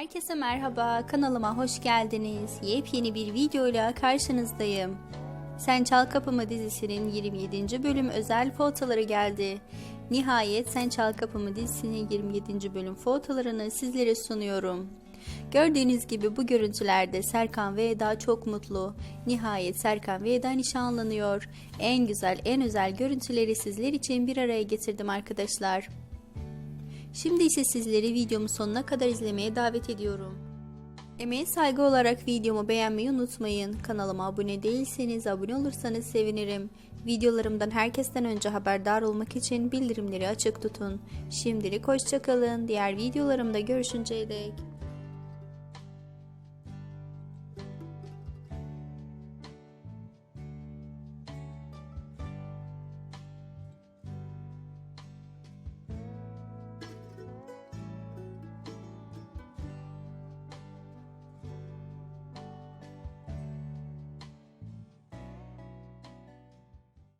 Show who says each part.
Speaker 1: Herkese merhaba, kanalıma hoş geldiniz. Yepyeni bir videoyla karşınızdayım. Sen Çal Kapımı dizisinin 27. bölüm özel fotoları geldi. Nihayet Sen Çal Kapımı dizisinin 27. bölüm fotolarını sizlere sunuyorum. Gördüğünüz gibi bu görüntülerde Serkan ve Eda çok mutlu. Nihayet Serkan ve Eda nişanlanıyor. En güzel, en özel görüntüleri sizler için bir araya getirdim arkadaşlar. Şimdi ise sizleri videomun sonuna kadar izlemeye davet ediyorum. Emeğe saygı olarak videomu beğenmeyi unutmayın. Kanalıma abone değilseniz abone olursanız sevinirim. Videolarımdan herkesten önce haberdar olmak için bildirimleri açık tutun. Şimdilik hoşçakalın. Diğer videolarımda görüşünceye dek.